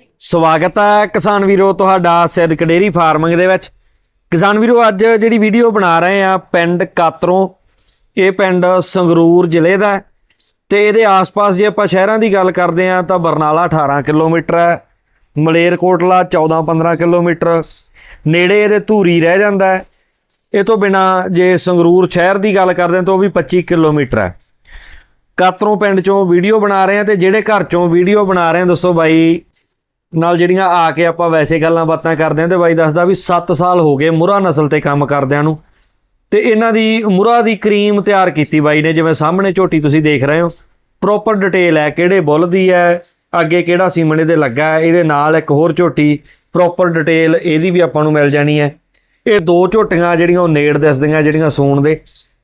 ਸਵਾਗਤ ਹੈ ਕਿਸਾਨ ਵੀਰੋ ਤੁਹਾਡਾ ਸਿੱਧਕ ਕਡੇਰੀ ਫਾਰਮਿੰਗ ਦੇ ਵਿੱਚ। ਕਿਸਾਨ ਵੀਰੋ, ਅੱਜ ਜਿਹੜੀ ਵੀਡੀਓ ਬਣਾ ਰਹੇ ਆ ਪਿੰਡ ਕਾਤਰੋਂ, ਇਹ ਪਿੰਡ ਸੰਗਰੂਰ ਜ਼ਿਲ੍ਹੇ ਦਾ ਹੈ ਤੇ ਇਹਦੇ ਆਸ-ਪਾਸ ਜੇ ਆਪਾਂ ਸ਼ਹਿਰਾਂ ਦੀ ਗੱਲ ਕਰਦੇ ਆ ਤਾਂ ਬਰਨਾਲਾ 18 ਕਿਲੋਮੀਟਰ ਹੈ, ਮਲੇਰਕੋਟਲਾ 14-15 ਕਿਲੋਮੀਟਰ, ਨੇੜੇ ਇਹਦੇ ਧੂਰੀ ਰਹਿ ਜਾਂਦਾ ਹੈ। ਇਹ ਤੋਂ ਬਿਨਾ ਜੇ ਸੰਗਰੂਰ ਸ਼ਹਿਰ ਦੀ ਗੱਲ ਕਰਦੇ ਹਾਂ ਤਾਂ ਉਹ ਵੀ 25 ਕਿਲੋਮੀਟਰ ਹੈ। ਕਾਤਰੋਂ ਪਿੰਡ ਚੋਂ ਵੀਡੀਓ ਬਣਾ ਰਹੇ ਆ ਤੇ ਜਿਹੜੇ ਘਰ ਚੋਂ ਵੀਡੀਓ ਬਣਾ ਰਹੇ ਆ ਦੱਸੋ ਬਾਈ ਨਾਲ ਜਿਹੜੀਆਂ ਆ ਕੇ ਆਪਾਂ ਵੈਸੇ ਗੱਲਾਂ ਬਾਤਾਂ ਕਰਦੇ ਆਂ ਤੇ ਬਾਈ ਦੱਸਦਾ ਵੀ 7 ਸਾਲ ਹੋ ਗਏ ਮੁਰਾ ਨਸਲ ਤੇ ਕੰਮ ਕਰਦਿਆਂ ਨੂੰ। ਤੇ ਇਹਨਾਂ ਦੀ ਮੁਰਾ ਦੀ ਕਰੀਮ ਤਿਆਰ ਕੀਤੀ ਬਾਈ ਨੇ, ਜਿਵੇਂ ਸਾਹਮਣੇ ਝੋਟੀ ਤੁਸੀਂ ਦੇਖ ਰਹੇ ਹੋ। ਪ੍ਰੋਪਰ ਡਿਟੇਲ ਹੈ, ਕਿਹੜੇ ਬੁੱਲ ਦੀ ਹੈ, ਅੱਗੇ ਕਿਹੜਾ ਸੀਮਨ ਇਹਦੇ ਲੱਗਾ ਹੈ, ਇਹਦੇ ਨਾਲ ਇੱਕ ਹੋਰ ਝੋਟੀ ਪ੍ਰੋਪਰ ਡਿਟੇਲ ਇਹਦੀ ਵੀ ਆਪਾਂ ਨੂੰ ਮਿਲ ਜਾਣੀ ਹੈ। ਇਹ ਦੋ ਝੋਟੀਆਂ ਜਿਹੜੀਆਂ ਉਹ ਨੇੜ ਦਿਸਦੀਆਂ, ਜਿਹੜੀਆਂ ਸੂਣ ਦੇ।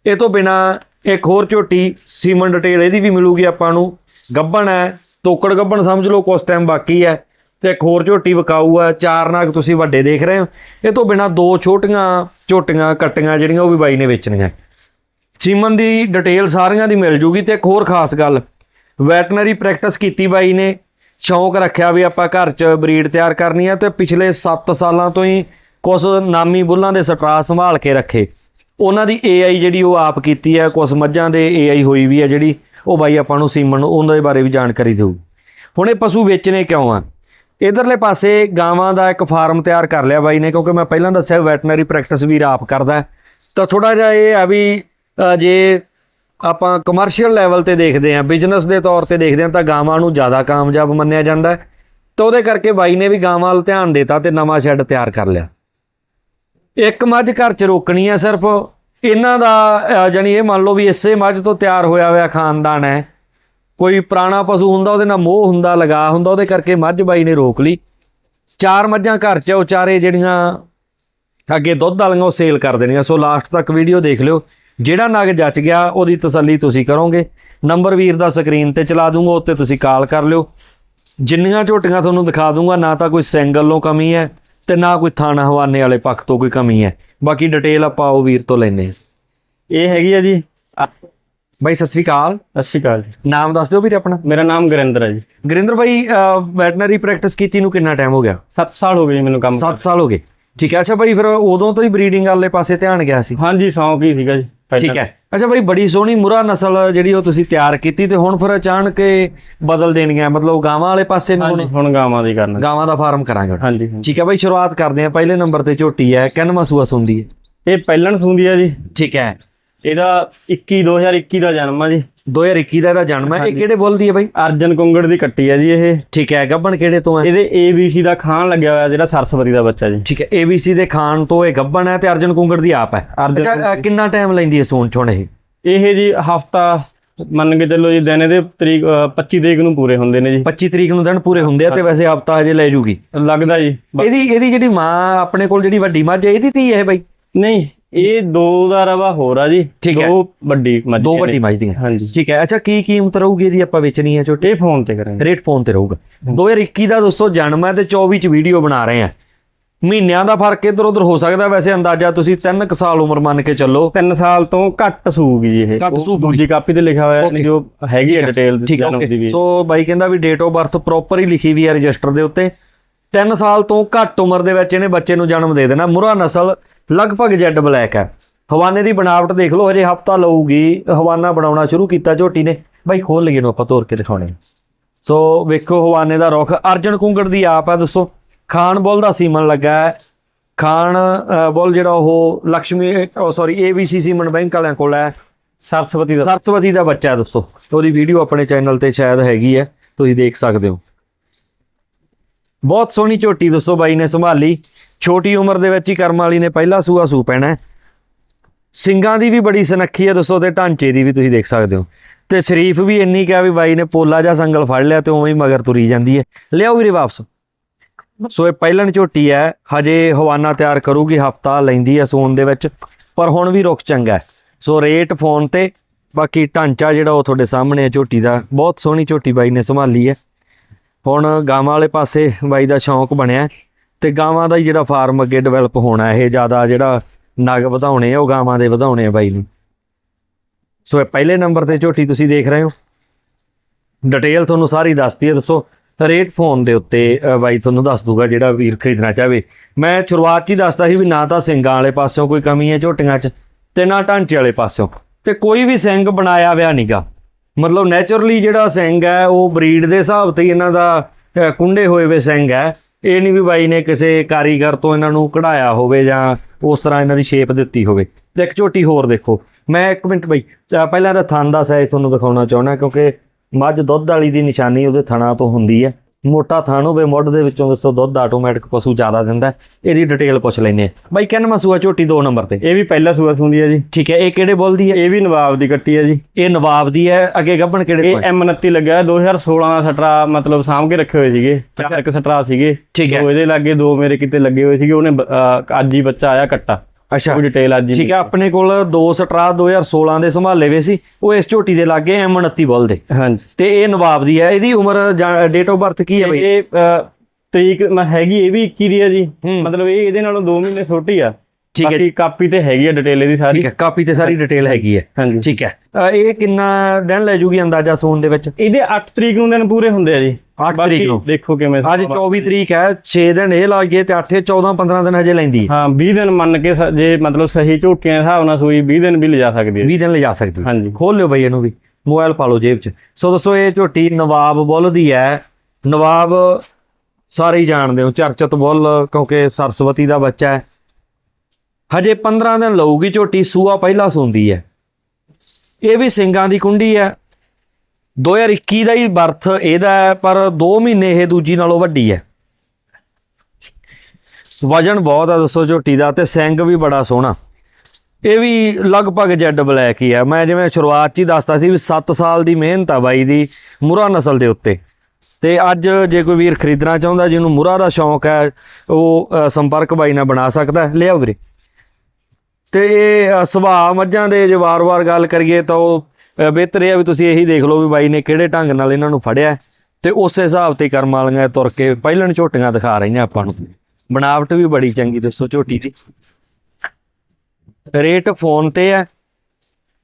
ਇਹ ਤੋਂ ਬਿਨਾ ਇੱਕ ਹੋਰ ਝੋਟੀ ਸੀਮਨ ਡਿਟੇਲ ਇਹਦੀ ਵੀ ਮਿਲੂਗੀ ਆਪਾਂ ਨੂੰ। ਗੱਬਣ ਹੈ, ਤੋਕੜ ਗੱਬਣ ਸਮਝ ਲਓ ਕੁਛ ਟਾਈਮ ਬਾਕੀ ਹੈ। ਤੇ ਇੱਕ ਹੋਰ ਝੋਟੀ ਵਿਕਾਊ ਆ, ਚਾਰ ਨਾਗ ਤੁਸੀਂ ਵੱਡੇ ਦੇਖ ਰਹੇ ਹੋ। ਇਹ ਤੋਂ ਬਿਨਾ ਦੋ ਛੋਟੀਆਂ ਝੋਟੀਆਂ, ਕੱਟੀਆਂ ਜਿਹੜੀਆਂ ਉਹ ਵੀ ਬਾਈ ਨੇ ਵੇਚਣੀਆਂ। ਸੀਮਨ ਦੀ ਡਿਟੇਲ ਸਾਰੀਆਂ ਦੀ ਮਿਲ ਜੂਗੀ ਤੇ ਇੱਕ ਹੋਰ ਖਾਸ ਗੱਲ ਵੈਟਨਰੀ ਪ੍ਰੈਕਟਿਸ ਕੀਤੀ ਬਾਈ ਨੇ। ਸ਼ੌਂਕ ਰੱਖਿਆ ਵੀ ਆਪਾਂ ਘਰ 'ਚ ਬਰੀਡ ਤਿਆਰ ਕਰਨੀ ਹੈ ਤੇ ਪਿਛਲੇ 7 ਸਾਲਾਂ ਤੋਂ ਹੀ ਕੁਝ ਨਾਮੀ ਬੁੱਲਾਂ ਦੇ ਸਟਰਾ ਸੰਭਾਲ ਕੇ ਰੱਖੇ। ਉਹਨਾਂ ਦੀ AI ਜਿਹੜੀ ਉਹ ਆਪ ਕੀਤੀ ਹੈ ਕੁਝ ਮੱਝਾਂ ਦੇ AI ਹੋਈ ਵੀ ਹੈ ਜਿਹੜੀ, ਉਹ ਬਾਈ ਆਪਾਂ ਨੂੰ ਸੀਮਨ ਉਹਨਾਂ ਦੇ ਬਾਰੇ ਵੀ ਜਾਣਕਾਰੀ ਦੇਊ। ਹੁਣ ਇਹ ਪਸ਼ੂ ਵੇਚਣੇ ਕਿਉਂ ਆ? ਇਧਰਲੇ ਪਾਸੇ ਗਾਵਾਂ ਦਾ ਇੱਕ ਫਾਰਮ ਤਿਆਰ ਕਰ ਲਿਆ ਬਾਈ ਨੇ ਕਿਉਂਕਿ ਮੈਂ ਪਹਿਲਾਂ ਦੱਸਿਆ ਵੈਟਰਨਰੀ ਪ੍ਰੈਕਟਿਸ ਵੀ ਆਪ ਕਰਦਾ। ਤਾਂ ਥੋੜਾ ਜਿਹਾ ਇਹ ਆ ਵੀ ਜੇ ਆਪਾਂ ਕਮਰਸ਼ੀਅਲ ਲੈਵਲ ਤੇ ਦੇਖਦੇ ਆਂ ਬਿਜ਼ਨਸ ਦੇ ਤੌਰ ਤੇ ਦੇਖਦੇ ਆਂ ਤਾਂ ਗਾਵਾਂ ਨੂੰ ਜ਼ਿਆਦਾ ਕਾਮਯਾਬ ਮੰਨਿਆ ਜਾਂਦਾ ਤਾਂ ਉਹਦੇ ਕਰਕੇ ਬਾਈ ਨੇ ਵੀ ਗਾਵਾਂ ਵੱਲ ਧਿਆਨ ਦਿੱਤਾ ਤੇ ਨਵਾਂ ਸ਼ੈੱਡ ਤਿਆਰ ਕਰ ਲਿਆ। ਇੱਕ ਮੱਝ ਘਰ 'ਚ ਰੋਕਣੀ ਹੈ ਸਿਰਫ। ਇਹਨਾਂ ਦਾ ਅ, ਜਾਣੀ ਇਹ ਮੰਨ ਲਓ ਵੀ ਇਸੇ ਮੱਝ ਤੋਂ ਤਿਆਰ ਹੋਇਆ ਹੋਇਆ ਖਾਨਦਾਨ ਹੈ। ਕੋਈ ਪੁਰਾਣਾ ਪਸ਼ੂ ਹੁੰਦਾ ਉਹਦੇ ਨਾਲ ਮੋਹ ਹੁੰਦਾ ਲਗਾ ਹੁੰਦਾ ਉਹਦੇ ਕਰਕੇ ਮੱਝ ਬਾਈ ਨੇ ਰੋਕ ਲਈ। ਚਾਰ ਮੱਝਾਂ ਘਰ 'ਚ ਆ, ਉਹ ਚਾਰੇ ਜਿਹੜੀਆਂ ਅੱਗੇ ਦੁੱਧ ਵਾਲੀਆਂ ਉਹ ਸੇਲ ਕਰ ਦੇਣੀਆਂ। ਸੋ ਲਾਸਟ ਤੱਕ ਵੀਡੀਓ ਦੇਖ ਲਿਓ। ਜਿਹੜਾ ਨਗ ਜੱਚ ਗਿਆ ਉਹਦੀ ਤਸੱਲੀ ਤੁਸੀਂ ਕਰੋਗੇ। ਨੰਬਰ ਵੀਰ ਦਾ ਸਕਰੀਨ ਤੇ ਚਲਾ ਦੂੰਗਾ ਉੱਤੇ ਤੁਸੀਂ ਕਾਲ ਕਰ ਲਿਓ। ਜਿੰਨੀਆਂ ਝੋਟੀਆਂ ਤੁਹਾਨੂੰ ਦਿਖਾ ਦੂੰਗਾ ਨਾ ਤਾਂ ਕੋਈ ਸਿੰਗਲੋਂ ਕਮੀ ਹੈ ਤੇ ਨਾ ਕੋਈ ਥਾਣਾ ਹਵਾਨੇ ਵਾਲੇ ਪੱਖ ਤੋਂ ਕੋਈ ਕਮੀ ਹੈ। ਬਾਕੀ ਡਿਟੇਲ ਆਪਾਂ ਉਹ ਵੀਰ ਤੋਂ ਲੈਨੇ ਆ ਇਹ ਹੈਗੀ ਆ ਜੀ ਬਾਈ ਸਤਿ ਸ੍ਰੀ ਅਕਾਲ। ਸ਼੍ਰੀ ਅਕਾਲ ਜੀ। ਨਾਮ ਦੱਸ ਦਿਓ ਵੀਰ ਆਪਣਾ। ਮੇਰਾ ਨਾਮ ਗੁਰਿੰਦਰ ਹੈ ਜੀ। ਗੁਰਿੰਦਰ ਭਾਈ ਵੈਟਰਨਰੀ ਪ੍ਰੈਕਟਿਸ ਕੀਤੀ ਨੂੰ ਕਿੰਨਾ ਟਾਈਮ ਹੋ ਗਿਆ? 7 ਸਾਲ ਹੋ ਗਏ ਜੀ ਮੈਨੂੰ ਕੰਮ 7 ਸਾਲ ਹੋ ਗਏ। ਠੀਕ ਹੈ। ਅੱਛਾ ਭਾਈ ਫਿਰ ਉਦੋਂ ਤੋਂ ਹੀ ਬਰੀਡਿੰਗ ਵਾਲੇ ਪਾਸੇ ਧਿਆਨ ਗਿਆ ਸੀ। ਹਾਂਜੀ ਸ਼ੌਂਕ ਹੀ ਸੀਗਾ ਜੀ ਪਹਿਲਾਂ ਠੀਕ ਹੈ। ਅੱਛਾ ਭਾਈ ਬੜੀ ਸੋਹਣੀ ਮੁਰਾ ਨਸਲ ਜਿਹੜੀ ਉਹ ਤੁਸੀਂ ਤਿਆਰ ਕੀਤੀ ਤੇ ਹੁਣ ਫਿਰ ਅਚਾਨਕ ਇਹ ਬਦਲ ਦੇਣੀਆਂ ਮਤਲਬ ਗਾਵਾਂ ਵਾਲੇ ਪਾਸੇ ਨੂੰ ਹਾਂਜੀ ਹੁਣ ਹੁਣ ਗਾਵਾਂ ਦੀ ਕਰਨਾ। ਗਾਵਾਂ ਦਾ ਫਾਰਮ ਕਰਾਂਗੇ ਹੁਣ। ਹਾਂਜੀ ਹਾਂਜੀ। ਠੀਕ ਹੈ ਭਾਈ ਸ਼ੁਰੂਆਤ ਕਰਦੇ ਹਾਂ। ਪਹਿਲੇ ਨੰਬਰ ਤੇ ਝੋਟੀ ਹੈ। ਕਿੰਨਵਾਂ ਸੂਆ ਸੁੰਦੀ ਹੈ? ਇਹ ਪਹਿਲਣ ਸੂੰਦੀ ਆ ਜੀ। ਠੀਕ ਹੈ। ਇਹਦਾ 21 2021 ਦਾ ਜਨਮ ਆ ਜੀ। 2021 ਦਾ ਇਹਦਾ ਜਨਮ ਹੈ ਇਹ ਕਿਹੜੇ ਬੁੱਲ ਦੀ ਹੈ ਭਾਈ ਅਰਜਨ ਕੁੰਗੜ ਦੀ ਕੱਟੀ ਆ ਜੀ ਇਹ। ਠੀਕ ਹੈ ਗੱਬਣ ਕਿਹੜੇ ਤੋਂ ਹੈ ਇਹਦੇ ABC ਦਾ ਖਾਨ ਲੱਗਿਆ ਹੋਇਆ ਜਿਹੜਾ ਸਰਸਵਤੀ ਦਾ ਬੱਚਾ ਜੀ। ਠੀਕ ਹੈ ABC ਦੇ ਖਾਨ ਤੋਂ ਇਹ ਗੱਬਣ ਹੈ ਤੇ ਅਰਜਨ ਕੁੰਗੜ ਦੀ ਆਪ ਹੈ। ਅੱਛਾ ਕਿੰਨਾ ਟਾਈਮ ਲੈਂਦੀ ਹੈ ਸੂਣ ਚੋਣ ਇਹ? ਇਹ ਜੀ ਹਫਤਾ ਮੰਨ ਕੇ ਚੱਲੋ ਜੀ ਦਿਨ ਇਹਦੇ ਤਰੀਕ ਅ, 25 ਤਰੀਕ ਨੂੰ ਪੂਰੇ ਹੁੰਦੇ ਨੇ ਜੀ। 25 ਤਰੀਕ ਨੂੰ ਦਿਨ ਪੂਰੇ ਹੁੰਦੇ ਆ ਤੇ ਵੈਸੇ ਹਫਤਾ ਹਜੇ ਲੈ ਜੂਗੀ। ਲੱਗਦਾ ਜੀ। ਇਹਦੀ ਇਹਦੀ ਜਿਹੜੀ ਮਾਂ ਆਪਣੇ ਕੋਲ ਜਿਹੜੀ ਵੱਡੀ ਮੱਝ ਹੈ ਇਹਦੀ ਧੀ ਹੈ ਬਾਈ? ਨਹੀਂ ਇਹ ਦੋ ਦਾ ਰਵਾ ਹੋਰ ਆ ਜੀ। ਠੀਕ ਹੈ। ਦੋ ਵੱਡੀ ਮੱਝ ਦੋ ਵੱਡੀ ਮੱਝ ਦੀਆਂ। ਹਾਂਜੀ। ਠੀਕ ਹੈ। ਅੱਛਾ ਕੀ ਕੀਮਤ ਰਹੂਗੀ ਇਹਦੀ ਆਪਾਂ ਵੇਚਣੀ ਹੈ ਛੋਟੇ? ਇਹ ਫੋਨ ਤੇ ਕਰਾਂਗੇ। ਰੇਟ ਫੋਨ ਤੇ ਰਹੂਗਾ। 2021 ਦਾ ਦੋਸਤੋ ਜਨਮ ਹੈ ਤੇ 24 ਚ ਵੀਡੀਓ ਬਣਾ ਰਹੇ ਆ ਮਹੀਨਿਆਂ ਦਾ ਫ਼ਰਕ ਇਧਰ ਉਧਰ ਹੋ ਸਕਦਾ ਵੈਸੇ ਅੰਦਾਜ਼ਾ। ਤੁਸੀਂ 3 ਕੁ ਸਾਲ ਉਮਰ ਮੰਨ ਕੇ ਚੱਲੋ। 3 ਸਾਲ ਤੋਂ ਘੱਟ ਸੂਗੀ ਜੀ ਇਹ। ਘੱਟ ਉਹ ਸੂਗੀ। ਦੂਜੀ ਕਾਪੀ ਤੇ ਲਿਖਿਆ ਹੋਇਆ Okay. ਜੋ ਹੈਗੀ ਹੈ ਡਿਟੇਲ ਠੀਕ ਜਨਮ ਦੀ। ਵੀ। ਸੋ ਬਾਈ ਕਹਿੰਦਾ ਵੀ ਡੇਟ ਆਫ ਬਰਥ ਪ੍ਰੋਪਰ ਹੀ ਲਿਖੀ ਵੀ ਹੈ ਰਜਿਸਟਰ ਦੇ ਉੱਤੇ। 3 ਸਾਲ ਤੋਂ ਘੱਟ ਉਮਰ ਦੇ ਵਿੱਚ ਇਹਨੇ ਬੱਚੇ ਨੂੰ ਜਨਮ ਦੇ ਦੇਣਾ। ਮੁਰਾ ਨਸਲ ਲਗਭਗ ਜੈਡ ਬਲੈਕ ਹੈ। ਹਵਾਨੇ ਦੀ ਬਣਾਵਟ ਦੇਖ ਲਓ ਹਜੇ ਹਫਤਾ ਲਊਗੀ। ਹਵਾਨਾ ਬਣਾਉਣਾ ਸ਼ੁਰੂ ਕੀਤਾ ਝੋਟੀ ਨੇ। ਬਾਈ ਖੋਲ ਲਈਏ ਨੂੰ ਆਪਾਂ ਤੋੜ ਕੇ ਦਿਖਾਉਣੇ। ਸੋ ਵੇਖੋ ਹਵਾਨੇ ਦਾ ਰੁੱਖ। ਅਰਜਨ ਕੁੰਗੜ ਦੀ ਆਪ ਹੈ ਦੋਸਤੋ ਖਾਨ ਬੁੱਲ ਦਾ ਸੀਮਨ ਲੱਗਾ ਹੈ। ਖਾਨ ਬੁੱਲ ਜਿਹੜਾ ਉਹ ਲక్ష్ਮੀ ਉਹ ਸੌਰੀ ABC ਸੀਮਨ ਬੈਂਕ ਵਾਲਿਆਂ ਕੋਲ ਹੈ। ਸਰਸਵਤੀ ਦਾ ਸਰਸਵਤੀ ਦਾ ਬੱਚਾ ਹੈ ਦੋਸਤੋ ਉਹਦੀ ਵੀਡੀਓ ਆਪਣੇ ਚੈਨਲ ਤੇ ਸ਼ਾਇਦ ਹੈਗੀ ਹੈ ਤੁਸੀਂ ਦੇਖ ਸਕਦੇ ਹੋ। ਬਹੁਤ ਸੋਹਣੀ ਝੋਟੀ ਦੋਸਤੋ ਬਾਈ ਨੇ ਸੰਭਾਲੀ। ਛੋਟੀ ਉਮਰ ਦੇ ਵਿੱਚ ਹੀ ਕਰਮ ਵਾਲੀ ਨੇ ਪਹਿਲਾ ਸੂਆ ਸੂ ਪੈਣਾ ਹੈ। ਸਿੰਗਾਂ ਦੀ ਵੀ ਬੜੀ ਸੁਨੱਖੀ ਹੈ ਦੋਸਤੋ ਤੇ ਢਾਂਚੇ ਦੀ ਵੀ ਤੁਸੀਂ ਦੇਖ ਸਕਦੇ ਹੋ। ਤੇ ਸ਼ਰੀਫ ਵੀ ਇੰਨੀ ਕਿਹਾ ਵੀ ਬਾਈ ਨੇ ਪੋਲਾ ਜਾਂ ਸੰਗਲ ਫੜ ਲਿਆ ਤੇ ਉਵੇਂ ਹੀ ਮਗਰ ਤੁਰੀ ਜਾਂਦੀ ਹੈ। ਲਿਆਓ ਵੀਰੇ ਵਾਪਸ। ਸੋ ਇਹ ਪਹਿਲਣ ਝੋਟੀ ਹੈ, ਹਜੇ ਹਵਾਨਾ ਤਿਆਰ ਕਰੂਗੀ, ਹਫਤਾ ਲੈਂਦੀ ਹੈ ਸੋਨ ਦੇ ਵਿੱਚ, ਪਰ ਹੁਣ ਵੀ ਰੁਕ ਚੰਗਾ ਸੋ ਰੇਟ ਫੋਨ ਤੇ, ਬਾਕੀ ਢਾਂਚਾ ਜਿਹੜਾ ਉਹ ਤੁਹਾਡੇ ਸਾਹਮਣੇ ਹੈ ਝੋਟੀ ਦਾ, ਬਹੁਤ ਸੋਹਣੀ ਝੋਟੀ ਬਾਈ ਨੇ ਸੰਭਾਲੀ ਹੈ। ਹੁਣ ਗਾਵਾਂ ਵਾਲੇ ਪਾਸੇ ਬਾਈ ਦਾ ਸ਼ੌਂਕ ਬਣਿਆ ਹੈ ਤੇ ਗਾਵਾਂ ਦਾ ਹੀ ਜਿਹੜਾ ਫਾਰਮ ਅੱਗੇ ਡਿਵੈਲਪ ਹੋਣਾ ਇਹ ਜ਼ਿਆਦਾ ਜਿਹੜਾ ਨਗ ਵਧਾਉਣੇ ਆ, ਉਹ ਗਾਵਾਂ ਦੇ ਵਧਾਉਣੇ ਆ ਬਾਈ ਨੂੰ। ਸੋ ਪਹਿਲੇ ਨੰਬਰ ਤੇ ਝੋਟੀ ਤੁਸੀਂ ਦੇਖ ਰਹੇ ਹੋ। ਡਿਟੇਲ ਤੁਹਾਨੂੰ ਸਾਰੀ ਦੱਸਤੀ ਹੈ। ਦੱਸੋ ਰੇਟ ਫੋਨ ਦੇ ਉੱਤੇ ਬਾਈ ਤੁਹਾਨੂੰ ਦੱਸ ਦੂਗਾ ਜਿਹੜਾ ਵੀਰ ਖਰੀਦਣਾ ਚਾਹਵੇ। ਮੈਂ ਸ਼ੁਰੂਆਤ 'ਚ ਹੀ ਦੱਸਦਾ ਸੀ ਵੀ ਨਾ ਤਾਂ ਸਿੰਗਾਂ ਵਾਲੇ ਪਾਸਿਓਂ ਕੋਈ ਕਮੀ ਹੈ ਝੋਟੀਆਂ 'ਚ ਤੇ ਨਾ ਢਾਂਚੇ ਵਾਲੇ ਪਾਸਿਓਂ। ਤੇ ਕੋਈ ਵੀ ਸਿੰਘ ਬਣਾਇਆ ਵਿਆ ਨਹੀਂਗਾ ਮਤਲਬ ਨੇਚਰਲੀ ਜਿਹੜਾ ਸਿੰਘ ਹੈ, ਉਹ ਬਰੀਡ ਦੇ ਹਿਸਾਬ ਤੇ ਇਹਨਾਂ ਦਾ ਕੁੰਡੇ ਹੋਏ ਵੇ ਸਿੰਘ ਹੈ। ਇਹ ਨਹੀਂ ਵੀ ਬਾਈ ਨੇ ਕਿਸੇ ਕਾਰੀਗਰ ਤੋਂ ਇਹਨਾਂ ਨੂੰ ਕਢਾਇਆ ਹੋਵੇ ਜਾਂ ਉਸ ਤਰ੍ਹਾਂ ਇਹਨਾਂ ਦੀ ਸ਼ੇਪ ਦਿੱਤੀ ਹੋਵੇ। ਤੇ ਇੱਕ ਝੋਟੀ ਹੋਰ ਦੇਖੋ। ਮੈਂ ਇੱਕ ਮਿੰਟ ਬਾਈ ਪਹਿਲਾਂ ਤਾਂ ਥਣ ਦਾ ਸਾਈਜ਼ ਤੁਹਾਨੂੰ ਦਿਖਾਉਣਾ ਚਾਹੁੰਦਾ, ਕਿਉਂਕਿ ਮੱਝ ਦੁੱਧ ਵਾਲੀ ਦੀ ਨਿਸ਼ਾਨੀ ਉਹਦੇ ਥਣਾ ਤੋਂ ਹੁੰਦੀ ਹੈ। ਮੋਟਾ ਥਣ ਹੋਵੇ ਮੁੱਢ ਦੇ ਵਿੱਚੋਂ ਦੱਸੋ ਦੁੱਧ ਆਟੋਮੈਟਿਕ ਪਸ਼ੂ ਜ਼ਿਆਦਾ ਦਿੰਦਾ। ਇਹਦੀ ਡਿਟੇਲ ਪੁੱਛ ਲੈਨੇ ਬਾਈ ਕਿੰਨ ਮਸੂਆ ਝੋਟੀ 2 ਨੰਬਰ ਤੇ। ਇਹ ਵੀ ਪਹਿਲਾ ਸੂਆ ਹੁੰਦੀ ਹੈ ਜੀ। ਠੀਕ ਹੈ ਇਹ ਕਿਹੜੇ ਬੁੱਲ ਦੀ ਹੈ? ਇਹ ਵੀ ਨਵਾਬ ਦੀ ਕੱਟੀ ਹੈ ਜੀ। ਇਹ ਨਵਾਬ ਦੀ ਹੈ। ਅੱਗੇ ਗੱਭਣ ਕਿਹੜੇ ਇਹ ਤੋਂ ਹੈ? M29 ਲੱਗਿਆ ਹੈ, 2016 ਦਾ ਸਟਰਾ ਮਤਲਬ ਸਾਂਭ ਕੇ ਰੱਖੇ ਹੋਏ ਸੀਗੇ। ਚਾਰ ਇੱਕ ਸਟਰਾ ਸੀਗੇ। ਠੀਕ ਹੈ। ਦੋ ਇਹਦੇ ਲੱਗੇ ਦੋ ਮੇਰੇ ਕਿਤੇ ਲੱਗੇ ਹੋਏ ਸੀਗੇ। ਉਹਨੇ ਅੱਜ ਹੀ ਬੱਚਾ ਆਇਆ ਕੱਟਾ। ਅੱਛਾ। ਕੋਈ ਡਿਟੇਲ ਅੱਜ ਠੀਕ ਹੈ ਆਪਣੇ ਕੋਲ ਦੋ ਸਟਰਾ 2016 ਦੇ ਸੰਭਾਲੇ ਵੇ ਸੀ ਉਹ ਇਸ ਝੋਟੀ ਦੇ ਲਾਗੇ M29 ਬੁੱਲ ਦੇ। ਹਾਂਜੀ। ਤੇ ਇਹ ਨਵਾਬ ਦੀ ਹੈ ਇਹਦੀ ਉਮਰ ਡੇਟ ਆਫ ਬਰਥ ਕੀ ਹੈ ਬਈ? ਇਹ ਤਰੀਕ ਹੈਗੀ ਇਹ ਵੀ 21 ਦੀ ਹੈ ਜੀ। ਮਤਲਬ ਇਹ ਇਹਦੇ ਨਾਲੋਂ 2 ਮਹੀਨੇ ਛੋਟੀ ਆ। ਠੀਕ ਹੈ। ਬਾਕੀ ਕਾਪੀ ਤੇ ਹੈਗੀ ਆ ਡਿਟੇਲ ਇਹਦੀ ਸਾਰੀ। ਠੀਕ ਹੈ ਕਾਪੀ ਤੇ ਸਾਰੀ ਡਿਟੇਲ ਹੈਗੀ ਹੈ। ਹਾਂਜੀ। ਠੀਕ ਹੈ ਇਹ ਕਿੰਨਾ ਦਿਨ ਲੈ ਜੂਗੀ ਅੰਦਾਜ਼ਾ ਸੂਣ ਦੇ ਵਿੱਚ? ਇਹਦੇ 8 ਤਰੀਕ ਨੂੰ ਦਿਨ ਪੂਰੇ ਹੁੰਦੇ ਆ ਜੀ। 8 ਬਾਕੀ ਤਰੀਕ ਨੂੰ? ਦੇਖੋ ਕਿਵੇਂ ਅੱਜ 24 ਤਰੀਕ ਹੈ 6 ਦਿਨ ਇਹ ਲੱਗ ਗਏ ਤੇ 8 14 15 ਦਿਨ ਹਜੇ ਲੈਂਦੀ ਹੈ। ਹਾਂ 20 ਦਿਨ ਮੰਨ ਕੇ ਜੇ ਮਤਲਬ ਸਹੀ ਝੋਟੀਆਂ ਦੇ ਹਿਸਾਬ ਨਾਲ ਸੂਈ 20 ਦਿਨ ਵੀ ਲਿਜਾ ਸਕਦੀ ਹੈ। 20 ਦਿਨ ਲਿਜਾ ਸਕਦੀ ਹੈ। ਹਾਂਜੀ। ਖੋਲ ਲਿਓ ਬਈ ਇਹਨੂੰ ਵੀ ਮੋਬਾਈਲ ਪਾ ਲਓ ਜੇਬ 'ਚ। ਸੋ ਦੋਸਤੋ ਇਹ ਝੋਟੀ ਨਵਾਬ ਬੁੱਲ ਦੀ ਹੈ। ਨਵਾਬ ਸਾਰੇ ਹੀ ਜਾਣਦੇ ਹੋ ਚਰਚਿਤ ਬੁੱਲ ਕਿਉਂਕਿ ਸਰਸਵਤੀ ਦਾ ਬੱਚਾ ਹੈ। ਹਜੇ 15 ਦਿਨ ਲਊਗੀ ਝੋਟੀ, ਸੂਆ ਪਹਿਲਾ ਸੌਂਦੀ ਹੈ। ਇਹ ਵੀ ਸਿੰਘਾਂ ਦੀ ਕੁੰਡੀ ਹੈ। 2021 ਦਾ ਹੀ ਬਰਥ ਇਹਦਾ ਹੈ, ਪਰ 2 ਮਹੀਨੇ ਇਹ ਦੂਜੀ ਨਾਲੋਂ ਵੱਡੀ ਹੈ। ਵਜਨ ਬਹੁਤ ਆ ਦੱਸੋ ਝੋਟੀ ਦਾ ਤੇ ਸਿੰਘ ਵੀ ਬੜਾ ਸੋਹਣਾ। ਇਹ ਵੀ ਲਗਭਗ ਜੈਡ ਬਲੈਕ ਹੀ ਆ ਮੈਂ ਜਿਵੇਂ ਸ਼ੁਰੂਆਤ 'ਚ ਹੀ ਦੱਸਦਾ ਸੀ ਵੀ 7 ਸਾਲ ਦੀ ਮਿਹਨਤ ਆ ਬਾਈ ਦੀ ਮੁਰਾ ਨਸਲ ਦੇ ਉੱਤੇ। ਤੇ ਅੱਜ ਜੇ ਕੋਈ ਵੀਰ ਖਰੀਦਣਾ ਚਾਹੁੰਦਾ, ਜਿਹਨੂੰ ਮੁਰਾ ਦਾ ਸ਼ੌਂਕ ਹੈ, ਉਹ ਸੰਪਰਕ ਬਾਈ ਨਾਲ ਬਣਾ ਸਕਦਾ। ਲਿਆਓ ਵੀਰੇ। ਤੇ ਇਹ ਸੁਭਾਅ ਮੱਝਾਂ ਦੇ ਜੇ ਵਾਰ-ਵਾਰ ਗੱਲ ਕਰੀਏ ਤਾਂ ਉਹ ਬਿਹਤਰ ਇਹ ਆ ਵੀ ਤੁਸੀਂ ਇਹੀ ਦੇਖ ਲਓ ਵੀ ਬਾਈ ਨੇ ਕਿਹੜੇ ਢੰਗ ਨਾਲ ਇਹਨਾਂ ਨੂੰ ਫੜਿਆ ਹੈ ਤੇ ਉਸੇ ਹਿਸਾਬ ਤੇ ਕਰਮ ਵਾਲੀਆਂ ਤੁਰ ਕੇ ਪਹਿਲਣ ਝੋਟੀਆਂ ਦਿਖਾ ਰਹੀਆਂ ਆਪਾਂ ਨੂੰ। ਬਣਾਵਟ ਵੀ ਬੜੀ ਚੰਗੀ ਦੱਸੋ ਝੋਟੀ ਦੀ। ਰੇਟ ਫੋਨ ਤੇ ਹੈ।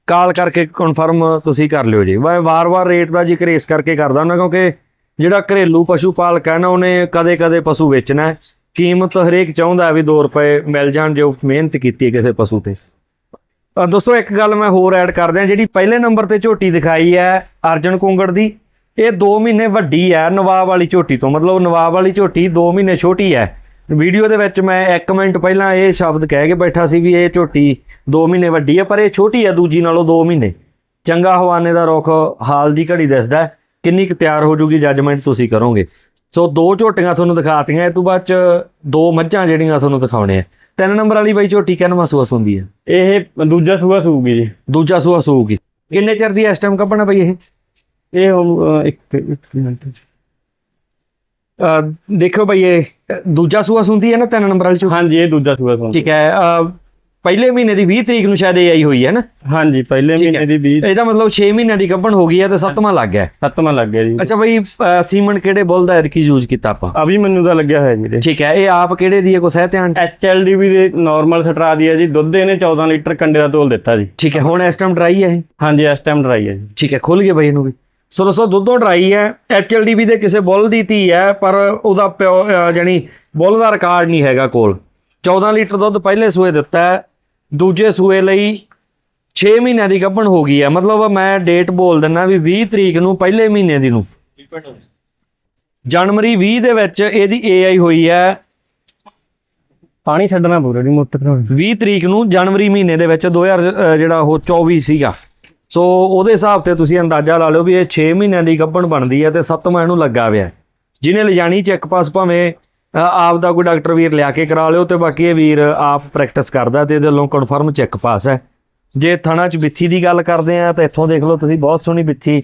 ਕਾਲ ਕਰਕੇ ਕਨਫਰਮ ਤੁਸੀਂ ਕਰ ਲਿਓ ਜੀ। ਮੈਂ ਵਾਰ-ਵਾਰ ਰੇਟ ਦਾ ਜ਼ਿਕਰ ਇਸ ਕਰਕੇ ਕਰਦਾ ਹਾਂ ਕਿਉਂਕਿ ਜਿਹੜਾ ਘਰੇਲੂ ਪਸ਼ੂ ਪਾਲਕ ਹੈ ਨਾ, ਉਹਨੇ ਕਦੇ-ਕਦੇ ਪਸ਼ੂ ਵੇਚਣਾ ਹੈ। ਕੀਮਤ ਹਰੇਕ ਚਾਹੁੰਦਾ ਵੀ 2 ਰੁਪਏ ਮਿਲ ਜਾਣ ਜੋ ਮਿਹਨਤ ਕੀਤੀ ਹੈ ਕਿਸੇ ਪਸ਼ੂ ਤੇ? ਦੋਸਤੋ, ਇੱਕ ਗੱਲ ਮੈਂ ਹੋਰ ਐਡ ਕਰ ਦਿਆਂ, ਜਿਹੜੀ ਪਹਿਲੇ ਨੰਬਰ ਤੇ ਝੋਟੀ ਦਿਖਾਈ ਹੈ ਅਰਜਨ ਕੁੰਗੜ ਦੀ, ਇਹ 2 ਮਹੀਨੇ ਵੱਡੀ ਹੈ, ਨਵਾਬ ਵਾਲੀ ਝੋਟੀ ਤੋਂ। ਮਤਲਬ ਨਵਾਬ ਵਾਲੀ ਝੋਟੀ 2 ਮਹੀਨੇ ਛੋਟੀ ਹੈ। ਵੀਡੀਓ ਦੇ ਵਿੱਚ ਮੈਂ 1 ਮਿੰਟ ਪਹਿਲਾਂ ਇਹ ਸ਼ਬਦ ਕਹਿ ਕੇ ਬੈਠਾ ਸੀ ਵੀ ਇਹ ਝੋਟੀ 2 ਮਹੀਨੇ ਵੱਡੀ ਹੈ, ਪਰ ਇਹ ਛੋਟੀ ਹੈ, ਦੂਜੀ ਨਾਲੋਂ 2 ਮਹੀਨੇ। ਚੰਗਾ ਹਵਾਨੇ ਦਾ ਰੁੱਖ ਹਾਲ ਦੀ ਘੜੀ ਦਿਸਦਾ ਕਿੰਨੀ ਕੁ ਤਿਆਰ ਹੋ ਜੂਗੀ ਜੱਜਮੈਂਟ ਤੁਸੀਂ ਕਰੋਗੇ। ਸੋ ਦੋ ਝੋਟੀਆਂ ਤੁਹਾਨੂੰ ਦਿਖਾਤੀਆਂ ਇਹ ਤੋਂ ਬਾਅਦ ਚ ਦੋ ਮੱਝਾਂ ਜਿਹੜੀਆਂ ਤੁਹਾਨੂੰ ਦਿਖਾਉਣੇ ਆ। ਤਿੰਨ ਨੰਬਰ ਵਾਲੀ ਬਾਈ ਝੋਟੀ ਕਿੰਨਾ ਮਹਿਸੂਸ ਹੁੰਦੀ ਹੈ ਇਹ ਦੂਜਾ ਸੂਆ ਸੂਗੀ ਜੀ। ਦੂਜਾ ਸੂਆ ਸੂਗੀ। ਕਿੰਨੇ ਚਿਰ ਦੀ ਇਸ ਟਾਈਮ ਕੱਢਣਾ ਬਈ ਇਹ? ਇਹ ਇੱਕ ਮਿੰਟ ਦੇਖੋ ਬਈ ਇਹ ਦੂਜਾ ਸੂਆ ਸੁੰਦੀ ਹੈ ਨਾ ਤਿੰਨ ਨੰਬਰ ਵਾਲੀ ਝੋਟੀ? ਹਾਂਜੀ ਇਹ ਦੂਜਾ ਸੂਆ ਸੂਗੀ ਠੀਕ ਹੈ ਪਹਿਲੇ ਮਹੀਨੇ ਦੀ 20 ਤਰੀਕ ਨੂੰ ਸ਼ਾਇਦ ਇਹ ਆਈ ਹੋਈ ਹੈ ਨਾ। ਹਾਂਜੀ ਪਹਿਲੇ। ਮਹੀਨੇ ਦੀ 20 ਇਹਦਾ ਮਤਲਬ 6 ਮਹੀਨਿਆਂ ਦੀ ਗੱਭਣ ਹੋ ਗਈ ਹੈ ਤੇ ਸੱਤਵਾਂ ਲੱਗ ਗਿਆ। ਸੱਤਵਾਂ ਲੱਗ ਗਿਆ ਜੀ। ਅੱਛਾ ਬਈ ਸੀਮਨ ਕਿਹੜੇ ਬੁੱਲ ਦਾ ਐਰਕੀ ਯੂਜ਼ ਕੀਤਾ ਆਪਾਂ? ਅਭੀ ਮੈਨੂੰ ਤਾਂ ਲੱਗਿਆ ਹੋਇਆ ਜੀ ਠੀਕ ਹੈ ਇਹ ਆਪ ਕਿਹੜੇ ਦੀ ਹੈ ਕੋ ਸਹਿ ਧਿਆਨ? ਐਚਐਲਡੀਬੀ ਦੇ ਨਾਰਮਲ ਸਟਰਾ ਦੀ ਹੈ ਜੀ। ਦੁੱਧ ਇਹਨੇ 14 ਲੀਟਰ ਕੰਡੇ ਦਾ ਤੋਲ ਦਿੱਤਾ ਜੀ। ਠੀਕ ਹੈ ਹੁਣ ਇਸ ਟਾਈਮ ਡਰਾਈ ਹੈ ਇਹ? ਹਾਂਜੀ ਇਸ ਟਾਈਮ ਡਰਾਈ ਹੈ ਜੀ। ਠੀਕ ਹੈ ਖੁੱਲ ਗਿਆ ਬਈ ਇਹਨੂੰ ਵੀ। ਸੋ ਦੋਸਤੋ ਦੁੱਧੋਂ ਡਰਾਈ ਹੈ। ਐਚਐਲਡੀਬੀ ਦੇ ਕਿਸੇ ਬੁੱਲ ਦੀ ਧੀ ਹੈ ਪਰ ਉਹਦਾ ਪਿਓ ਜਾਣੀ ਬੁੱਲ ਦਾ ਰਿਕਾਰਡ ਨਹੀਂ ਹੈਗਾ ਕੋਲ। 14 ਲੀਟਰ ਦੁੱਧ ਪਹਿਲੇ ਸੂਏ ਦਿੱਤਾ ਹੈ। ਦੂਜੇ ਸੂਏ ਲਈ 6 ਮਹੀਨਿਆਂ ਦੀ ਗੱਭਣ ਹੋ ਗਈ ਹੈ ਮਤਲਬ ਮੈਂ ਡੇਟ ਬੋਲ ਦਿੰਦਾ ਵੀ 20 ਤਰੀਕ ਨੂੰ ਪਹਿਲੇ ਮਹੀਨੇ ਦੀ ਨੂੰ। ਜਨਵਰੀ 20 ਦੇ ਵਿੱਚ ਇਹਦੀ ਏਆਈ ਹੋਈ ਹੈ ਪਾਣੀ ਛੱਡਣਾ ਪੂਰਾ ਜੀ ਮੋਟਰ ਤੋਂ 20 ਤਰੀਕ ਨੂੰ ਜਨਵਰੀ ਮਹੀਨੇ ਦੇ ਵਿੱਚ 2000 ਅ, ਜਿਹੜਾ ਉਹ 24 ਸੀਗਾ। ਸੋ ਉਹਦੇ ਹਿਸਾਬ ਤੇ ਤੁਸੀਂ ਅੰਦਾਜ਼ਾ ਲਾ ਲਓ ਵੀ ਇਹ 6 ਮਹੀਨਿਆਂ ਦੀ ਗੱਭਣ ਬਣਦੀ ਹੈ ਤੇ 7ਵਾਂ ਇਹਨੂੰ ਲੱਗਾ ਹੋਇਆ। ਜਿਹਨੇ ਲਿਜਾਣੀ ਚੈੱਕ ਪਾਸ ਭਾਵੇਂ ਆਪ ਦਾ ਕੋਈ ਡਾਕਟਰ ਵੀਰ ਲਿਆ ਕੇ ਕਰਾ ਲਿਓ ਤੇ ਬਾਕੀ ਇਹ ਵੀਰ ਆਪ ਪ੍ਰੈਕਟਿਸ ਕਰਦਾ ਤੇ ਇਹਦੇ ਵੱਲੋਂ ਕਨਫਰਮ ਚੈੱਕ ਪਾਸ ਹੈ। ਜੇ ਥਣਾ ਚ ਬਿੱਥੀ ਦੀ ਗੱਲ ਕਰਦੇ ਆ ਤਾਂ ਇੱਥੋਂ ਦੇਖ ਲਓ ਤੁਸੀਂ, ਬਹੁਤ ਸੋਹਣੀ ਬਿੱਥੀ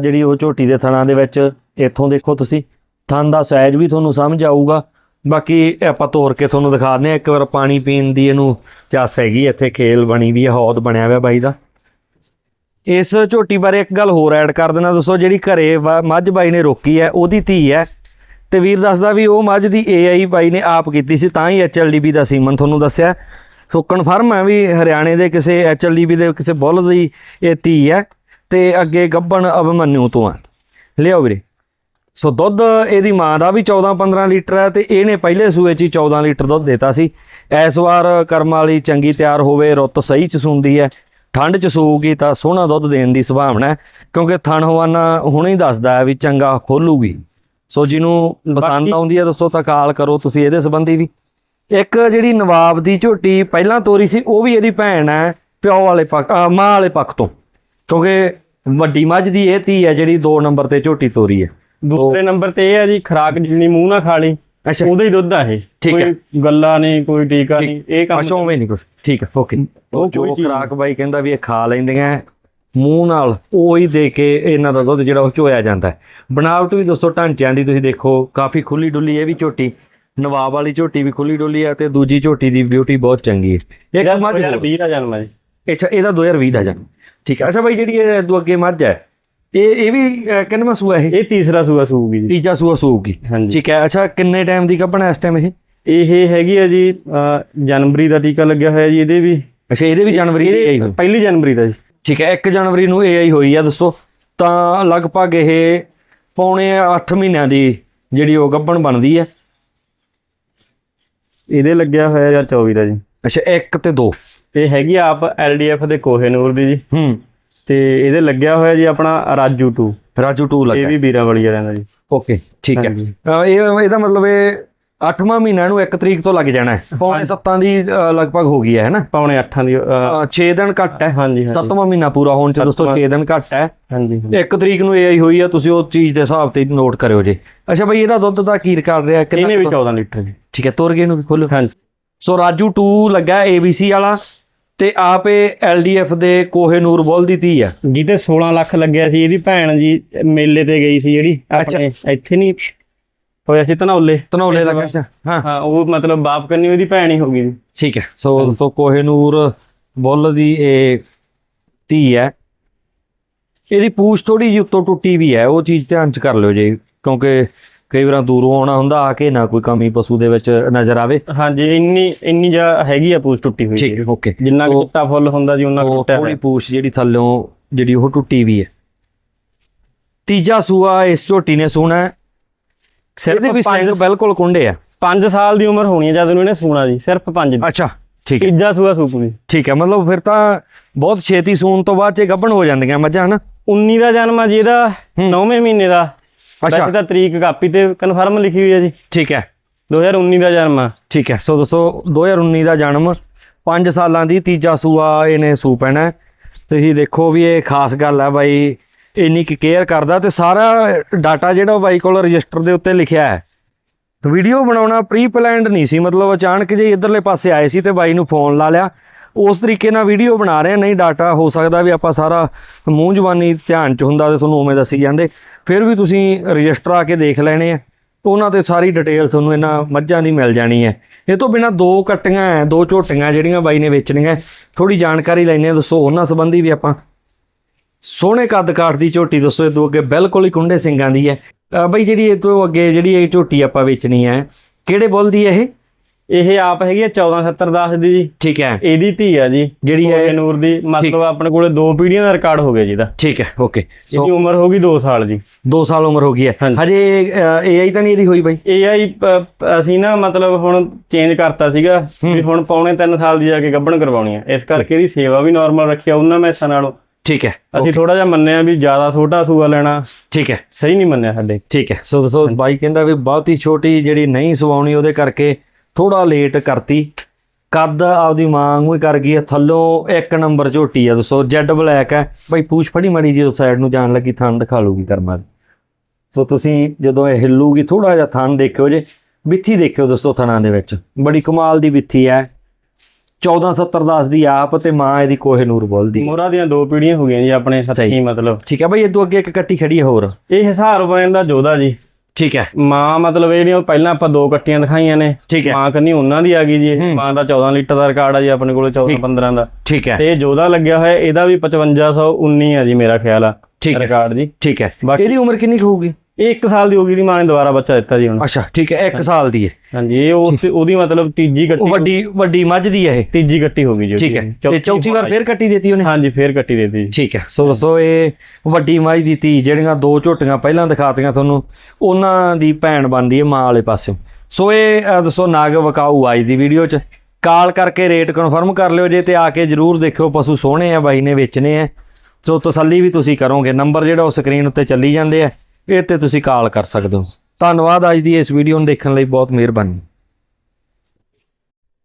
ਜਿਹੜੀ ਉਹ ਝੋਟੀ ਦੇ ਥਣਾ ਦੇ ਵਿੱਚ ਇੱਥੋਂ ਦੇਖੋ ਤੁਸੀਂ। ਥਣ ਦਾ ਸਾਈਜ਼ ਵੀ ਤੁਹਾਨੂੰ ਸਮਝ ਆਊਗਾ। ਬਾਕੀ ਆਪਾਂ ਤੋੜ ਕੇ ਤੁਹਾਨੂੰ ਦਿਖਾ ਦਿੰਦੇ ਹਾਂ ਇੱਕ ਵਾਰ ਪਾਣੀ ਪੀਣ ਦੀ ਇਹਨੂੰ ਚੱਸ ਹੈਗੀ ਇੱਥੇ ਖੇਲ ਬਣੀ ਵੀ ਹੈ ਹੌਦ ਬਣਿਆ ਹੋਇਆ ਬਾਈ ਦਾ। ਇਸ ਝੋਟੀ ਬਾਰੇ ਇੱਕ ਗੱਲ ਹੋਰ ਐਡ ਕਰ ਦੇਣਾ ਦੱਸੋ ਜਿਹੜੀ ਘਰੇ ਵਾ- ਮੱਝ ਬਾਈ ਨੇ ਰੋਕੀ ਹੈ, ਉਹਦੀ ਧੀ ਹੈ। ਤੇ ਵੀਰ ਦੱਸਦਾ ਵੀ ਉਹ ਮੱਝ ਦੀ ਏਆਈ ਬਾਈ ਨੇ, ਆਪ ਕੀਤੀ ਸੀ, ਤਾਂ ਹੀ ਐਚਐਲਡੀਬੀ ਦਾ ਸੀਮਨ ਤੁਹਾਨੂੰ ਦੱਸਿਆ। ਸੋ ਕਨਫਰਮ ਹੈ ਵੀ ਹਰਿਆਣੇ ਦੇ ਕਿਸੇ ਐਚਐਲਡੀਬੀ ਦੇ ਕਿਸੇ ਬੁੱਲ ਦੀ ਇਹ ਧੀ ਹੈ ਤੇ ਅੱਗੇ ਗੱਬਣ ਅਭਮਨਿਊ ਤੋਂ ਆ ਲਿਆਓ ਵੀਰੇ। ਸੋ ਦੁੱਧ ਇਹਦੀ ਮਾਂ ਦਾ ਵੀ 14-15 ਲੀਟਰ ਹੈ ਤੇ ਇਹਨੇ ਪਹਿਲੇ ਸੂਏ 'ਚ ਹੀ 14 ਲੀਟਰ ਦੁੱਧ ਦਿੱਤਾ ਸੀ। ਇਸ ਵਾਰ ਕਰਮ ਵਾਲੀ ਚੰਗੀ ਤਿਆਰ ਹੋਵੇ, ਰੁੱਤ ਸਹੀ ਚ ਸੂੰਦੀ ਹੈ, ਠੰਡ ਚ ਸੂਗੀ ਤਾਂ ਸੋਹਣਾ ਦੁੱਧ ਦੇਣ ਦੀ ਸੰਭਾਵਨਾ ਹੈ, ਕਿਉਂਕਿ ਥਣ ਹਵਾਨਾ ਹੁਣੇ ਹੀ ਦੱਸਦਾ ਹੈ ਵੀ ਚੰਗਾ ਖੋਲੂਗੀ। ਸੋ ਜਿਹਨੂੰ ਪਸੰਦ ਆਉਂਦੀ ਹੈ ਦੱਸੋ ਤਾਂ ਕਾਲ ਕਰੋ ਤੁਸੀਂ ਇਹਦੇ ਸੰਬੰਧੀ ਵੀ। ਇੱਕ ਜਿਹੜੀ ਨਵਾਬ ਦੀ ਝੋਟੀ ਪਹਿਲਾਂ ਤੋਰੀ ਸੀ ਉਹ ਵੀ ਇਹਦੀ ਭੈਣ ਹੈ ਪਿਓ ਵਾਲੇ ਪੱਖ ਮਾਂ ਵਾਲੇ ਪੱਖ ਤੋਂ। ਕਿਉਂਕਿ ਵੱਡੀ ਮੱਝ ਦੀ ਇਹ ਧੀ ਹੈ ਜਿਹੜੀ 2 ਨੰਬਰ ਤੇ ਝੋਟੀ ਤੋਰੀ ਹੈ। ਦੂਸਰੇ ਨੰਬਰ ਤੇ ਇਹ ਆ ਜੀ ਖਰਾਕ ਜਿੰਨੀ ਮੂੰਹ ਨਾ ਖਾ ਲਈ ਅੱਛਾ। ਉਹਦਾ ਹੀ ਦੁੱਧ ਆ ਇਹ। ਠੀਕ ਹੈ। ਕੋਈ ਗੱਲਾਂ ਨਹੀਂ ਕੋਈ ਟੀਕਾ। ਨਹੀਂ ਇਹ ਕੰਮ ਅੱਛਾ ਉਵੇਂ ਨਹੀਂ ਕੁਛ। ਠੀਕ ਹੈ ਓਕੇ। ਉਹ ਕੋਈ ਖਰਾਕ ਬਾਈ ਕਹਿੰਦਾ ਵੀ ਇਹ ਖਾ ਲੈਂਦੀਆਂ ਮੂੰਹ ਨਾਲ ਉਹ ਦੇ ਕੇ ਇਹਨਾਂ ਦਾ ਦੁੱਧ ਜਿਹੜਾ ਉਹ ਚੋਇਆ ਜਾਂਦਾ ਹੈ। ਬਣਾਵਟ ਵੀ ਦੋਸਤੋ ਢਾਂਚਿਆਂ ਦੀ ਤੁਸੀਂ ਦੇਖੋ ਕਾਫੀ ਖੁੱਲੀ ਡੁੱਲੀ ਇਹ ਵੀ ਝੋਟੀ ਨਵਾਬ ਵਾਲੀ ਝੋਟੀ ਵੀ ਖੁੱਲੀ ਡੁੱਲੀ ਹੈ ਤੇ ਦੂਜੀ ਝੋਟੀ ਦੀ ਬਿਊਟੀ ਬਹੁਤ ਚੰਗੀ ਹੈ। ਇੱਕ ਮੱਝ ਹੋਰ। 2020 ਦਾ ਜਨਮ ਹੈ ਅੱਛਾ ਇਹਦਾ 2020 ਦਾ ਜਨਮ। ਠੀਕ ਹੈ। ਅੱਛਾ ਬਾਈ ਜਿਹੜੀ ਇਹ ਦੋ ਅੱਗੇ ਮੱਝ ਹੈ ਇਹ ਇਹ ਵੀ ਕਿੰਨਵਾਂ ਸੂਆ ਇਹ? ਇਹ ਤੀਸਰਾ ਸੂਆ ਸੂਗੀ ਜੀ। ਤੀਜਾ ਸੂਆ ਸੂਗੀ ਹਾਂਜੀ। ਠੀਕ ਹੈ। ਅੱਛਾ ਕਿੰਨੇ ਟਾਈਮ ਦੀ ਕੱਢਣਾ ਇਸ ਟਾਈਮ ਇਹ? ਇਹ ਹੈਗੀ ਆ ਜੀ ਜਨਵਰੀ ਦਾ ਟੀਕਾ ਲੱਗਿਆ ਹੋਇਆ ਜੀ ਇਹਦੇ ਵੀ। ਅੱਛਾ ਇਹਦੇ ਵੀ ਜਨਵਰੀ ਦੀ ਆਈ ਪਹਿਲੀ ਜਨਵਰੀ ਦਾ ਜੀ। ਠੀਕ ਹੈ 1 ਜਨਵਰੀ ਨੂੰ ਇਹ ਆਈ ਹੋਈ ਆ ਦੋਸਤੋ। ਤਾਂ ਲਗਭਗ ਇਹ ਪੌਣੇ 8 ਮਹੀਨਿਆਂ ਦੀ ਜਿਹੜੀ ਉਹ ਗੱਭਣ ਬਣਦੀ ਹੈ ਇਹਦੇ ਲੱਗਿਆ ਹੋਇਆ ਜਾਂ 24 ਦਾ ਜੀ? ਅੱਛਾ 1 ਤੇ 2 ਇਹ ਹੈਗੀ ਆਪ ਐਲਡੀਐਫ ਦੇ ਕੋਹੇਨੂਰ ਦੀ ਜੀ। ਹੂੰ। ਤੇ ਇਹਦੇ ਲੱਗਿਆ ਹੋਇਆ ਜੀ ਆਪਣਾ ਰਾਜੂ 2 ਰਾਜੂ 2 ਇਹ ਲੱਗਾ ਵੀ ਵੀਰਾਂ ਵਾਲੀ ਵਾਲਿਆਂ ਦਾ ਜੀ। ਓਕੇ ਠੀਕ ਹੈ। ਇਹ ਇਹਦਾ ਮਤਲਬ ਇਹ 8ਵਾਂ ਮਹੀਨਾ ਨੂੰ 1 ਤਰੀਕ ਤੋਂ ਲੱਗ ਜਾਣਾ ਹੈ। ਪੌਣੇ 7 ਦੀ ਲਗਭਗ ਹੋ ਗਈ ਹੈ ਹੈਨਾ ਪੌਣੇ 8 ਦੀ ਅਹ, 6 ਦਿਨ ਘੱਟ ਹੈ। ਹਾਂਜੀ ਹਾਂਜੀ। 7ਵਾਂ ਮਹੀਨਾ ਪੂਰਾ ਹੋਣ ਚ ਦੋਸਤੋ 6 ਦਿਨ ਘੱਟ ਹੈ। ਹਾਂਜੀ 1 ਤਰੀਕ ਨੂੰ ਇਹ ਆਈ ਹੋਈ ਆ ਤੁਸੀਂ ਉਹ ਚੀਜ਼ ਦੇ ਹਿਸਾਬ ਤੇ ਨੋਟ ਕਰਿਓ ਜੇ। ਅੱਛਾ ਬਈ ਇਹਦਾ ਦੁੱਧ ਦਾ ਕੀ ਰਿਕਾਰਡ ਰਿਹਾ ਇਹਨੇ ਵੀ ਕਿੰਨਾ 14 ਲੀਟਰ ਜੀ। ਠੀਕ ਹੈ ਤੁਰ ਗਏ ਨੂੰ ਵੀ ਖੋਲੋ ਹਾਂਜੀ। ਸੋ ਰਾਜੂ 2 ਲੱਗਾ ABC ਵਾਲਾ ਤੇ ਆਪ LDF ਦੇ ਕੋਹੇਨੂਰ ਬੁੱਲ ਦੀ ਧੀ ਆ ਜਿਹਦੇ 16 ਲੱਖ ਲੱਗਿਆ ਸੀ ਇਹਦੀ ਭੈਣ ਜੀ ਮੇਲੇ ਤੇ ਗਈ ਸੀ ਜਿਹੜੀ ਆਪਣੇ ਇੱਥੇ ਨਹੀਂ ਹੋਇਆ ਸੀ ਧਨੌਲੇ। ਧਨੌਲੇ ਲੱਗਾ ਸੀ? ਹਾਂ। ਹਾਂ ਉਹ ਮਤਲਬ ਬਾਪ ਕੰਨੀ ਉਹਦੀ ਭੈਣ ਹੀ ਹੋ ਗਈ। ਜੀ ਠੀਕ ਹੈ ਸੋ ਤੋਂ ਕੋਹੇਨੂਰ ਬੁੱਲ ਦੀ ਇਹ ਧੀ ਹੈ। ਇਹਦੀ ਪੂਛ ਥੋੜੀ ਜਿਹੀ ਉੱਤੋਂ ਟੁੱਟੀ ਵੀ ਹੈ ਉਹ ਚੀਜ਼ ਧਿਆਨ ਚ ਕਰ ਲਿਓ ਜੇ ਕਿਉਂਕਿ ਕਈ ਵਾਰ ਦੂਰੋਂ ਆਉਣਾ ਹੁੰਦਾ ਆ ਕੇ ਨਾ ਕੋਈ ਕਮੀ ਪਸ਼ੂ ਦੇ ਵਿੱਚ ਨਜ਼ਰ ਆਵੇ। ਹਾਂਜੀ ਇੰਨੀ ਇੰਨੀ ਜਾ ਹੈਗੀ ਆ ਪੂਛ ਟੁੱਟੀ ਹੋਈ ਠੀਕ ਓਕੇ। ਜਿੰਨਾ ਚਿੱਟਾ ਫੁੱਲ ਹੁੰਦਾ ਜੀ ਉਹਨਾਂ ਟੁੱਟਿਆ ਥੋੜੀ। ਪੂਛ ਜਿਹੜੀ ਥੱਲਿਓਂ ਜਿਹੜੀ ਉਹ ਟੁੱਟੀ ਵੀ ਹੈ। ਤੀਜਾ ਸੂਆ ਇਸ ਝੋਟੀ ਨੇ ਸੋਣਾ ਸਿਰਫ ਇਹਦੇ ਵੀ ਸਿੰਘ ਪੰਜ- ਬਿਲਕੁਲ ਕੁੰਡੇ ਆ। 5 ਸਾਲ ਦੀ ਉਮਰ ਹੋਣੀ ਹੈ ਜਦ ਇਹਨੇ ਸੂਣਾ ਜੀ ਸਿਰਫ 5 ਅੱਛਾ ਠੀਕ ਹੈ। ਤੀਜਾ ਸੂਆ ਸੂਪੂ ਜੀ ਠੀਕ ਹੈ ਮਤਲਬ ਫਿਰ ਤਾਂ ਬਹੁਤ ਛੇਤੀ ਸੂਣ ਤੋਂ ਬਾਅਦ ਚ ਇਹ ਗੱਭਣ ਹੋ ਜਾਂਦੀਆਂ ਮੱਝਾਂ ਹਨਾ? 19 ਦਾ ਜਨਮ ਆ ਜੀ ਇਹਦਾ 9ਵੇਂ ਮਹੀਨੇ ਦਾ। ਅੱਛਾ। ਤਾਂ ਤਰੀਕ ਕਾਪੀ ਤੇ ਕਨਫਰਮ ਲਿਖੀ ਹੋਈ ਹੈ ਜੀ। ਠੀਕ ਹੈ। 2019 ਦਾ ਜਨਮ ਆ। ਠੀਕ ਹੈ ਸੋ ਦੋਸਤੋ 2019 ਦਾ ਜਨਮ 5 ਸਾਲਾਂ ਦੀ ਤੀਜਾ ਸੂਆ ਇਹਨੇ ਸੂ ਪੈਣਾ। ਤੁਸੀਂ ਦੇਖੋ ਵੀ ਇਹ ਖਾਸ ਗੱਲ ਹੈ ਬਾਈ ਇੰਨੀ ਕੀ ਕੇਅਰ ਕਰਦਾ ਤੇ ਸਾਰਾ ਡਾਟਾ ਜਿਹੜਾ ਉਹ ਬਾਈ ਕੋਲ ਰਜਿਸਟਰ ਦੇ ਉੱਤੇ ਲਿਖਿਆ ਹੈ। ਵੀਡੀਓ ਬਣਾਉਣਾ ਪ੍ਰੀ ਪਲਾਨਡ ਨਹੀਂ ਸੀ, ਮਤਲਬ ਅਚਾਨਕ ਜੇ ਇਧਰਲੇ ਪਾਸੇ ਆਏ ਸੀ ਤੇ ਬਾਈ ਨੂੰ ਫੋਨ ਲਾ ਲਿਆ। ਉਸ ਤਰੀਕੇ ਨਾਲ ਵੀਡੀਓ ਬਣਾ ਰਹੇ ਨਹੀਂ ਡਾਟਾ ਹੋ ਸਕਦਾ ਵੀ ਆਪਾਂ ਸਾਰਾ ਮੂੰਹ ਜ਼ਬਾਨੀ ਧਿਆਨ ਚ ਹੁੰਦਾ ਤੇ ਤੁਹਾਨੂੰ ਉਵੇਂ ਦੱਸੀ ਜਾਂਦੇ। ਫਿਰ ਵੀ ਤੁਸੀਂ ਰਜਿਸਟਰ ਆ ਕੇ ਦੇਖ ਲੈਣੇ ਆ। ਉਹਨਾਂ ਤੇ ਸਾਰੀ ਡਿਟੇਲ ਤੁਹਾਨੂੰ ਇਹਨਾਂ ਮੱਝਾਂ ਦੀ ਮਿਲ ਜਾਣੀ ਹੈ। ਇਹ ਤੋਂ ਬਿਨਾ ਦੋ ਕੱਟੀਆਂ ਹੈ, ਦੋ ਝੋਟੀਆਂ ਜਿਹੜੀਆਂ ਬਾਈ ਨੇ ਵੇਚਣੀਆਂ ਥੋੜੀ ਜਾਣਕਾਰੀ ਲੈਣੀ ਹੈ, ਦੱਸੋ ਉਹਨਾਂ ਸੰਬੰਧੀ ਵੀ ਆਪਾਂ ਸੋਹਣੇ ਕੱਦ ਕਾਠ ਦੀ ਝੋਟੀ ਦੱਸੋ ਇਹ ਤੋਂ ਅੱਗੇ ਬਿਲਕੁਲ ਹੀ ਕੁੰਡੇ ਸਿੰਘਾਂ ਦੀ ਹੈ। ਬਾਈ ਜਿਹੜੀ ਇਹ ਤੋਂ ਅੱਗੇ ਜਿਹੜੀ ਇਹ ਝੋਟੀ ਆਪਾਂ ਵੇਚਣੀ ਹੈ ਕਿਹੜੇ ਬੁੱਲ ਦੀ ਹੈ ਇਹ? ਇਹ ਆਪ ਹੈਗੀ ਆ 147010 ਦੀ ਜੀ। ਠੀਕ ਹੈ। ਇਹਦੀ ਧੀ ਆ ਜੀ ਜਿਹੜੀ ਹੈ ਨੂਰ ਦੀ। ਮਤਲਬ ਆਪਣੇ ਕੋਲੇ ਦੋ ਪੀੜ੍ਹੀਆਂ ਦਾ ਰਿਕਾਰਡ ਹੋ ਗਿਆ ਜੀ ਇਹਦਾ। ਠੀਕ ਹੈ ਓਕੇ। ਇਹਦੀ ਉਮਰ ਹੋ ਗਈ 2 ਸਾਲ ਜੀ। 2 ਸਾਲ ਉਮਰ ਹੋ ਗਈ ਹੈ। ਹਾਂਜੀ। ਏਆਈ ਤਾਂ ਨਹੀਂ ਇਹਦੀ ਹੋਈ ਬਾਈ? ਇਹ ਆਈ ਅਸੀਂ ਨਾ ਮਤਲਬ ਹੁਣ ਚੇਂਜ ਕਰਤਾ ਸੀਗਾ ਵੀ ਹੁਣ ਪੌਣੇ 3 ਸਾਲ ਦੀ ਜਾ ਕੇ ਗੱਭਣ ਕਰਵਾਉਣੀ ਆ ਇਸ ਕਰਕੇ ਇਹਦੀ ਸੇਵਾ ਵੀ ਨਾਰਮਲ ਰੱਖਿਆ ਉਹਨਾਂ ਮੈਸਾਂ ਨਾਲੋਂ। ਠੀਕ ਹੈ। ਅਸੀਂ ਥੋੜਾ ਜਿਹਾ ਮੰਨਿਆ ਵੀ ਜ਼ਿਆਦਾ ਛੋਟਾ ਸੂਆ ਲੈਣਾ। ਠੀਕ ਹੈ। ਸਹੀ ਨਹੀਂ ਮੰਨਿਆ ਸਾਡੇ। ਠੀਕ ਹੈ। ਸੋ ਸੋ ਬਾਈ ਕਹਿੰਦਾ ਵੀ ਬਹੁਤ ਹੀ ਛੋਟੀ ਜਿਹੜੀ ਨਹੀਂ ਸਵਾਉਣੀ ਉਹਦੇ ਕਰਕੇ ਥੋੜਾ ਲੇਟ ਕਰਤੀ। ਕੱਦ ਆਪਦੀ ਮਾਂ ਨੂੰ ਹੀ ਕਰ ਗਈ ਹੈ। ਥੱਲੋਂ ਇੱਕ ਨੰਬਰ ਝੋਟੀ ਆ। ਦੋਸਤੋ ਜੈਡ ਬਲੈਕ ਹੈ। ਬਾਈ ਪੂਛ ਫੜੀ ਮੜੀ ਜੀ ਉਸ ਸਾਈਡ ਨੂੰ ਜਾਣ ਲੱਗੀ ਥਣ ਦਿਖਾ ਲੂਗੀ ਕਰਮਾਂ ਸੋ ਤੁਸੀਂ ਜਦੋਂ ਇਹ ਹਿੱਲੂਗੀ ਥੋੜਾ ਜਿਹਾ ਥਣ ਦੇਖਿਓ ਜੇ। ਵਿੱਥੀ ਦੇਖਿਓ ਦੋਸਤੋ ਥਣਾਂ ਦੇ ਵਿੱਚ। ਬੜੀ ਕਮਾਲ ਦੀ ਵਿੱਥੀ ਹੈ। 147010 ਦੀ ਆਪ ਤੇ ਮਾਂ ਇਹਦੀ ਕੋਹੇਨੂਰ ਬੋਲਦੀ ਮੋਹਰਾ ਦੀਆਂ ਦੋ ਪੀੜ੍ਹੀਆਂ ਹੋ ਗਈਆਂ ਜੀ ਆਪਣੇ ਸੱਚੀ ਮਤਲਬ। ਠੀਕ ਹੈ ਬਾਈ ਇਹ ਤੋਂ ਅੱਗੇ ਇੱਕ ਕੱਟੀ ਖੜੀ ਹੈ ਹੋਰ। ਇਹ ਹਿਸਾਰ ਬਣ ਦਾ ਜੋਧਾ ਜੀ। ਠੀਕ ਹੈ। ਮਾਂ ਮਤਲਬ ਇਹ ਜਿਹੜੀਆਂ ਪਹਿਲਾਂ ਆਪਾਂ ਦੋ ਕੱਟੀਆਂ ਦਿਖਾਈਆਂ ਨੇ। ਠੀਕ ਹੈ। ਮਾਂ ਕੰਨੀ ਉਹਨਾਂ ਦੀ ਆ ਗਈ ਜੀ। ਮਾਂ ਦਾ 14 ਲੀਟਰ ਦਾ ਰਿਕਾਰਡ ਆ ਜੀ ਆਪਣੇ ਕੋਲੇ 14 15 ਦਾ। ਠੀਕ ਹੈ। ਤੇ ਇਹ ਜੋਧਾ ਲੱਗਿਆ ਹੋਇਆ ਇਹਦਾ ਵੀ 5519 ਆ ਜੀ ਮੇਰਾ ਖਿਆਲ ਆ ਠੀਕ ਰਿਕਾਰਡ ਜੀ। ਠੀਕ ਹੈ। ਇਹਦੀ ਉਮਰ ਕਿੰਨੀ ਹੋਊਗੀ? ਇਹ 1 ਸਾਲ ਦੀ ਹੋ ਗਈ ਦੀ ਮਾਂ ਨੇ ਦੁਬਾਰਾ ਬੱਚਾ ਦਿੱਤਾ ਜੀ ਹੁਣ। ਅੱਛਾ ਠੀਕ ਹੈ 1 ਸਾਲ ਦੀ ਹੈ। ਹਾਂਜੀ ਇਹ ਉਸ ਤੇ ਉਹਦੀ ਮਤਲਬ ਤੀਜੀ ਕੱਟੀ ਵੱਡੀ ਵੱਡੀ ਮੱਝ ਦੀ ਹੈ ਇਹ? ਤੀਜੀ ਕੱਟੀ ਹੋ ਗਈ ਜੀ ਠੀਕ ਹੈ। ਤੇ ਚੌਥੀ ਵਾਰ ਫੇਰ ਕੱਟੀ ਦਿੱਤੀ ਉਹਨੇ? ਹਾਂਜੀ ਫੇਰ ਕੱਟੀ ਦੇ ਦਿੱਤੀ ਠੀਕ ਹੈ ਸੋ ਦੋਸਤੋ ਇਹ ਵੱਡੀ ਮੱਝ ਦੀ ਧੀ ਜਿਹੜੀਆਂ ਦੋ ਝੋਟੀਆਂ ਪਹਿਲਾਂ ਦਿਖਾਤੀਆਂ ਤੁਹਾਨੂੰ ਉਹਨਾਂ ਦੀ ਭੈਣ ਬਣਦੀ ਹੈ ਮਾਂ ਵਾਲੇ ਪਾਸਿਓਂ। ਸੋ ਇਹ ਅ, ਦੋਸਤੋ ਨਾਗ ਵਕਾਊ ਅੱਜ ਦੀ ਵੀਡੀਓ 'ਚ। ਕਾਲ ਕਰਕੇ ਰੇਟ ਕਨਫਰਮ ਕਰ ਲਿਓ ਜੇ ਤੇ ਆ ਕੇ ਜਰੂਰ ਦੇਖਿਓ ਪਸ਼ੂ ਸੋਹਣੇ ਆ ਬਾਈ ਨੇ ਵੇਚਣੇ ਆ। ਸੋ ਤਸੱਲੀ ਵੀ ਤੁਸੀਂ ਕਰੋਗੇ। ਨੰਬਰ ਜਿਹੜਾ ਉਹ ਸਕਰੀਨ ਉੱਤੇ ਚੱਲੀ ਜਾਂਦੇ ਆ। ਇਹ ਤੇ ਤੁਸੀਂ ਕਾਲ ਕਰ ਸਕਦੇ ਹੋ। ਧੰਨਵਾਦ, ਅੱਜ ਦੀ ਇਸ ਵੀਡੀਓ ਨੂੰ ਦੇਖਣ ਲਈ ਬਹੁਤ ਮਿਹਰਬਾਨੀ।